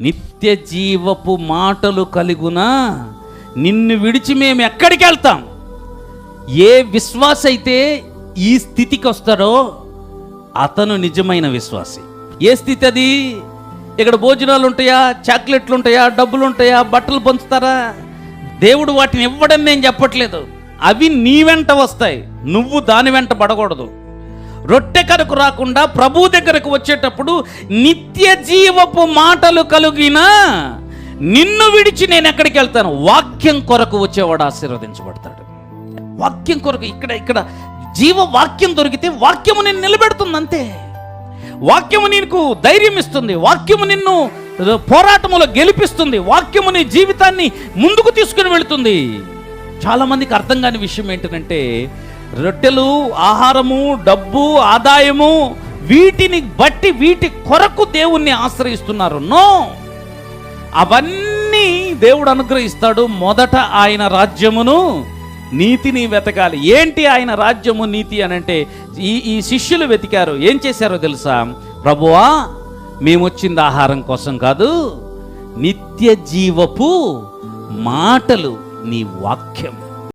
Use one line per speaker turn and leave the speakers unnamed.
నిత్య జీవపు మాటలు కలుగునా నిన్ను విడిచి మేము ఎక్కడికి వెళ్తాం? ఏ విశ్వాస అయితే ఈ స్థితికి వస్తాడో అతను నిజమైన విశ్వాసి. ఏ స్థితి అది? ఇక్కడ భోజనాలు ఉంటాయా? చాక్లెట్లు ఉంటాయా? డబ్బులు ఉంటాయా? బట్టలు పంచుతారా? దేవుడు వాటిని ఇవ్వడం నేను చెప్పట్లేదు. అవి నీ వెంట వస్తాయి. నువ్వు దాని వెంట పడకూడదు. రొట్టె కరకు రాకుండా ప్రభు దగ్గరకు వచ్చేటప్పుడు నిత్య జీవపు మాటలు కలిగిన నిన్ను విడిచి నేను ఎక్కడికి వెళ్తాను? వాక్యం కొరకు వచ్చేవాడు ఆశీర్వదించబడతాడు. వాక్యం కొరకు ఇక్కడ ఇక్కడ జీవ వాక్యం దొరికితే వాక్యము నిన్ను నిలబెడుతుంది అంతే. వాక్యము నీకు ధైర్యం ఇస్తుంది. వాక్యము నిన్ను పోరాటములో గెలిపిస్తుంది. వాక్యము నీ జీవితాన్ని ముందుకు తీసుకుని వెళుతుంది. చాలా మందికి అర్థం కాని విషయం ఏంటంటే రొట్టెలు ఆహారము డబ్బు ఆదాయము వీటిని బట్టి వీటి కొరకు దేవుణ్ణి ఆశ్రయిస్తున్నారు. నో! అవన్నీ దేవుడు అనుగ్రహిస్తాడు. మొదట ఆయన రాజ్యమును నీతిని వెతకాలి. ఏంటి ఆయన రాజ్యము నీతి అని అంటే ఈ ఈ శిష్యులు వెతికారు. ఏం చేశారో తెలుసా? ప్రభువా మేము వచ్చింది ఆహారం కోసం కాదు నిత్య జీవపు మాటలు నీ వాక్యం